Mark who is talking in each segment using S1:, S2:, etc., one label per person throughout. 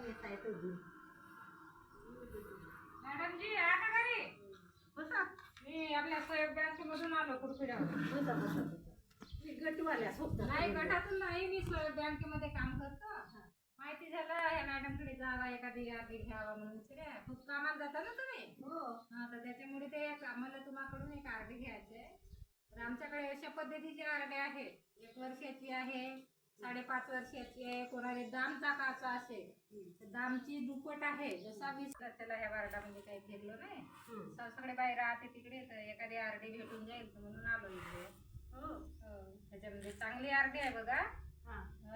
S1: आहे.
S2: मॅडम जी या का घरी?
S1: बसा.
S2: मी आपल्या सहयोग बँक मधून आलो कुरपिड्यावर
S1: बसा बसा बसा. मी गटवाल्या सोबत
S2: नाही गटातून नाही मी सहयोग बँकेमध्ये काम करतो. माहिती झालं ह्या मॅडमकडे जावा एखादी यादी घ्यावा म्हणून. खूप कामाला जाता ना तुम्ही?
S1: हो.
S2: हा तर त्याच्यामुळे ते आम्हाला तुम्हाकडून एक आरडी घ्यायची आहे. तर आमच्याकडे अशा पद्धतीची आरडी आहे. एक वर्षाची आहे साडेपाच वर्षाची आहे कोणाला दाम टाकायचा असेल तर दामची दुप्पट आहे. जसा वीस त्याला ह्या वार्डामध्ये काही फिरलो नाही. सगळे बाहेर राहते तिकडे तर एखादी आरडी भेटून जाईल म्हणून आलो इकडे.
S1: हो.
S2: हो. त्याच्यामध्ये चांगली आरडी आहे बघा.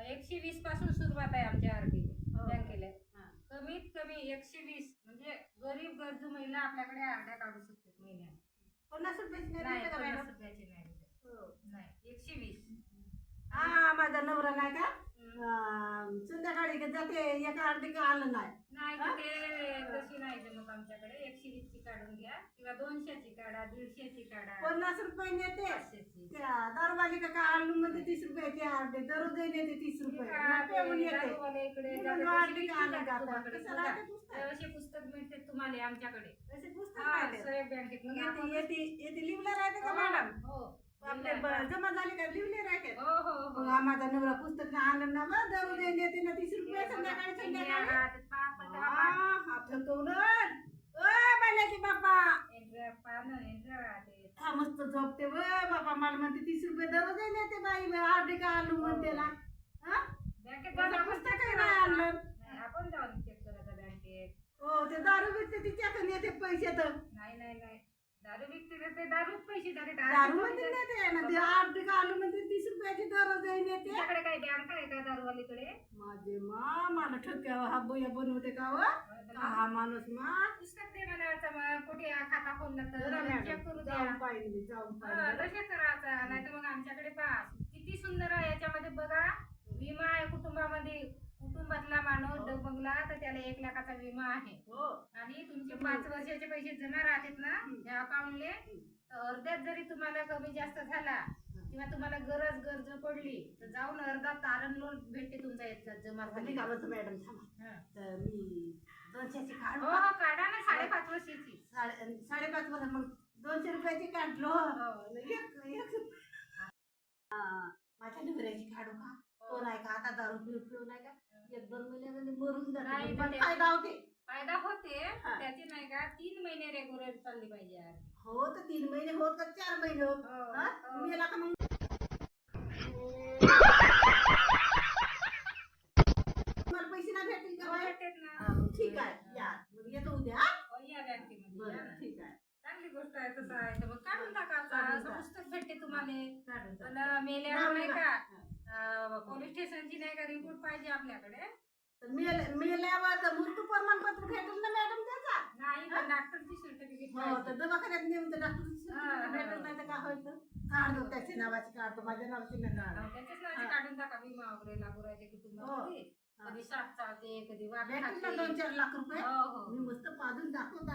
S2: एकशे वीसपासून सुरुवात आहे आमच्या आरडी
S1: हो.
S2: बँकेला. कमीत कमी एकशे वीस म्हणजे गरीब गरजू महिला आपल्याकडे आरड्या काढू शकतात महिन्यात
S1: पन्नास रुपयाची नाही
S2: नाही
S1: देते का
S2: पन्नास
S1: मॅडम
S2: रुपयाची नाही भेटत.
S1: हो.
S2: नाही एकशे वीस
S1: हा माझा नवरा नाही का? अं, संध्याकाळी का जाते एका अर्धी का आलं नाही.
S2: नाही तर ते तशी नाही जमत आमच्याकडे. एकशे वीसची काढून घ्या किंवा दोनशेची काढा दीडशेची काढा.
S1: पन्नास रुपये नेते.
S2: पाचशेची.
S1: त्या का आलू मध्ये तीस रुपयाची अर्धे. दररोज नेते तीस रुपये. ते येते. मी म्हणलं अर्धी का आलं का पुस्तक?
S2: असे पुस्तक मिळते तुम्हाला आमच्याकडे.
S1: तसे पुस्तक
S2: हा बँकेत
S1: येते येते येते लिवला राहते का मॅडम?
S2: हो.
S1: ब- जमा झाले का? लिवले राहते
S2: हो हो
S1: मग
S2: हो.
S1: हा माझा नवरा पुस्तक आणलं ना मग दररोज नेते ना तीस रुपये संध्याकाळी संध्याकाळी. हा, हा थकवलं. ओ बाल्याची बाप्पा. हा मस्त झोपते व बापा मला म्हणते तीस रुपये दररोज नेते बाई अर्धे का आलू म्हणते ना. हा? माझं आणलं.
S2: जाऊन चेक करायचं बँकेत.
S1: हो ते दारू विकते तिच्याकडे येते पैसे तर.
S2: नाही नाही नाही. दारू विकते तर ते? दारूच पैसे देतात.
S1: दारू मध्ये नेते ना ते का आलू म्हणते तीस रुपयाची दररोज नेते
S2: तुमच्याकडे काही बँक आहे का दारूवालीकडे?
S1: माझे मा मला ठक्या हा बोया बनवते का व? का हा माणूस मा?
S2: पुस्तक दे म्हणायचं मग कुठे हा खाता खोलला तर
S1: जरा
S2: मला
S1: मॅडम,
S2: चेक करू द्या.
S1: जाऊन पाहिजे मी, जाऊन
S2: हा,
S1: पाहिजे.
S2: तसे करायचं नाही तर मग आमच्याकडे पास किती सुंदर आहे याच्यामध्ये बघा. विमा आहे कुटुंबामध्ये. कुटुंबातला माणूस डगमगला तर त्याला एक लाखाचा विमा आहे.
S1: हो.
S2: आणि तुमचे पाच वर्षाचे पैसे जमा राहतात ना या अकाउंटले तर अर्ध्यात जरी तुम्हाला कमी जास्त झाला किंवा तुम्हाला गरज गरज पडली तर जाऊन अर्धा तारण लोन भेटते तुमचा याच्यात जमा झाली
S1: म्हणतो मॅडम थांबा.
S2: हा.
S1: तर मी दोनशेची काढू
S2: हो
S1: का?
S2: हो काढा ना साडेपाच वर्षाची.
S1: साडे साडेपाच वर्ष मग दोनशे रुपयाची काढलो
S2: हो.
S1: हा, माझ्या नवऱ्याची काढू का तो नाही का आता दारू पिऊ पिऊ नाही का? एक दोन महिन्यामध्ये मरून
S2: नाही,
S1: जाते पण
S2: ते-
S1: फ़ायदा होते
S2: फ़ायदा होते
S1: हा.
S2: त्याची नाही का तीन महिने रेग्युलर चालली पाहिजे.
S1: हो तर तीन महिने होत का चार महिने होत
S2: हो,
S1: हा?
S2: हो.
S1: मेला का मग तुम्हाला पैसे नाही भेटतील का
S2: भेटतात ना.
S1: हा, मग ठीक आहे या मग येतो उद्या हा?
S2: हो, या बँकेमध्ये या
S1: बरं
S2: ना.
S1: ठीक आहे
S2: चांगली गोष्ट आहे तसं आहे तर मग काढून टाका आता.
S1: काढून
S2: असं
S1: टाक.
S2: पुस्तक भेटते तुम्हाला
S1: काढून.
S2: पण मेल्यावर नाही का. पोलीस स्टेशनची नाही का रिपोर्ट पाहिजे आपल्याकडे?
S1: तर मेल- मेल्यावर तर मृत्यू प्रमाणपत्र भेटेल ना मॅडम त्याचा?
S2: नाही पण डॉक्टरची सर्टिफिकेट
S1: हो तर दवाखान्यात नेऊन तर डॉक्टर
S2: हा.
S1: भेटत नाही तर काय व्हायचं काढतो त्याच्या नावाची काढतो माझ्या नावाची नाही काढ
S2: त्याच्याच नावाचे
S1: हा.
S2: काढून टाका विमा वगैरे लागू राहते कुटुंबामध्ये.
S1: हा.
S2: कधी साप चालते कधी
S1: भेटेल ना
S2: खाते.
S1: दोन चार लाख रुपये?
S2: हो हो.
S1: मी मस्त पाजून दाखवून